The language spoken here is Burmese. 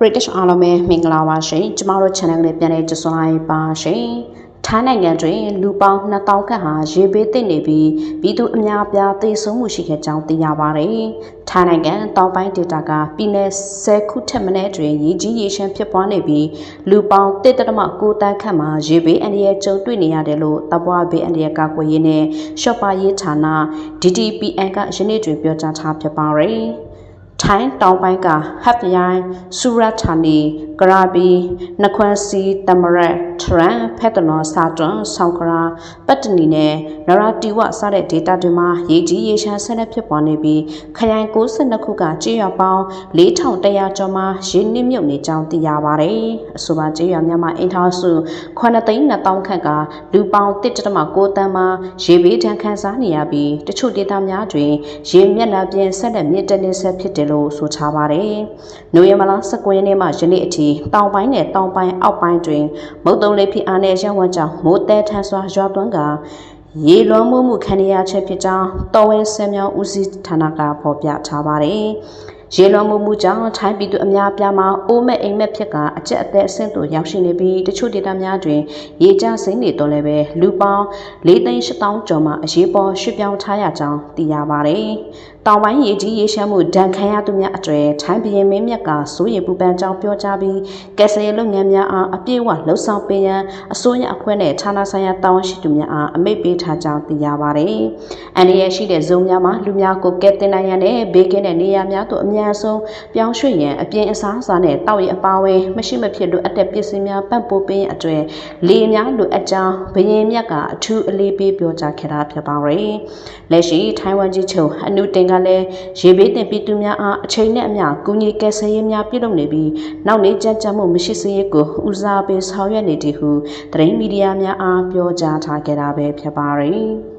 British အားလုံးပဲမင်္ဂလာပါရှင်ကျမတို့ channel လေးပြန်လည်ကြိုဆိုလိုက်ပါရှင်ထိုင်းနိုင်ငံတွင်လူပေါင်း2000ခန့်ဟာရေဘေးသင့်နေပြီးပြည်သူအများအပြားသေဆုံးမှုရှိခဲ့ကြောင်းသိရပါတယ်။ထိုင်းနိုင်ငံတောင်ပိုင်းဒေသကပြည်내10ခုထက်မနည်းတွင်ရေကြီးရေရှမ်းဖြစ်ပွားနေပြီးလူပေါင်း1.9တန်းခန့်မှာရေဘေးအန္တရာယ်ကြုံတွေ့နေရတယ်လို့တပွားဘေးအန္တရာယ်ကာကွယ်ရေးနဲ့ရှော့ပါရေးဌာန DTPN ကယနေ့တွင်ပြောကြားထားဖြစ်ပါတယ်။ ထိုင်းတောင်ပိုင်းကဟပ်ရိုင်းဆူရတ်ဌာနီကရာဘီနခွန်စီတမရက် ထရန်ဖက်တနော်စာတွန်ဆောင်းကရာပတ်တနီနဲ့နရာတီဝစတဲ့ဒေတာတွေမှာရေကြီးရေရှမ်းဆက်လက်ဖြစ်ပေါ်နေပြီးခရိုင်62ခုကကြေးရွာပေါင်း4100ကျော်မှာရေနစ်မြုပ်နေကြောင်းသိရပါတယ်။အဆိုပါကြေးရွာများမှာအင်ထားစု9သိန်း2000ခန့်ကလူပေါင်း1.9တန်းမှာရေဘေးဒဏ်ခံစားနေရပြီးတချို့ဒေသများတွင်ရေမျက်နှာပြင်ဆက်လက်မြင့်တက်နေဆက်ဖြစ်တယ်လို့ဆိုထားပါတယ်။နိုဝင်ဘာလ19ရက်နေ့မှယနေ့အထိတောင်ပိုင်းနဲ့တောင်ပိုင်းအောက်ပိုင်းတွင်မုတ်တုံလေးဖိအားနဲ့ရပ်ဝန်းကြောင့်မိုးတဲထန်စွာရွာသွန်းကရေလွှမ်းမိုးမှုခံရချက်ဖြစ်ကြောင်းတော်ဝဲဆဲမြောင်းဦးစီးဌာနကဖော်ပြထားပါတယ်။ ရေလွန်မှုမှုကြောင့်ထိုင်းပြည်သူအများပြားမှာအိုးမဲ့အိမ်မက်ဖြစ်ကအကျက်အသက်အဆင့်သို့ရောက်ရှိနေပြီးတချို့ဒေသများတွင်ရေကျစိမ့်နေတော့လည်းပဲလူပေါင်း၄သိန်း၈000ကျော်မှအရေးပေါ်ရွှေ့ပြောင်းထားရကြောင်းသိရပါတယ်။တောင်ပိုင်းရေကြီးရေရှမ်းမှုဒဏ်ခံရသူများအတွေ့ထိုင်းပြည်မင်းမြက်ကစိုးရိမ်ပူပန်ကြောင်းပြောကြားပြီးကက်ဆယ်လုပ်ငန်းများအားအပြည့်အဝလှုပ်ဆောင်ပေးရန်အစိုးရအဖွဲ့နဲ့ဌာနဆိုင်ရာတာဝန်ရှိသူများအားအမိန့်ပေးထားကြောင်းသိရပါတယ်။အန်ဒီရရှိတဲ့ဇုံများမှာလူများကိုကဲတင်နိုင်ရန်နဲ့ဘေးကင်းတဲ့နေရာများသို့အများဆုံးပြောင်းရွှေ့ရန်အပြင်အစားအစာနဲ့တောက်ရအပါဝဲမရှိမဖြစ်လိုအပ်တဲ့ပစ္စည်းများပံ့ပိုးပေးရန်အတွေ့လေများလိုအပ်ကြောင်းဘရင်မြက်ကအထူးအလေးပေးပြောကြားခဲ့တာဖြစ်ပါတယ်။လက်ရှိထိုင်ဝမ်ကြီးချုပ်အနုတင်ကလည်းရေဘေးတင်ပြည်သူများအားအချိန်နဲ့အမျှကူညီကယ်ဆယ်ရေးများပြုလုပ်နေပြီးနောက်နေကြကြမှုမရှိစေရေးကိုဦးစားပေးဆောင်ရွက်နေသည်ဟုသတင်းမီဒီယာများအားပြောကြားထားခဲ့တာပဲဖြစ်ပါတယ်။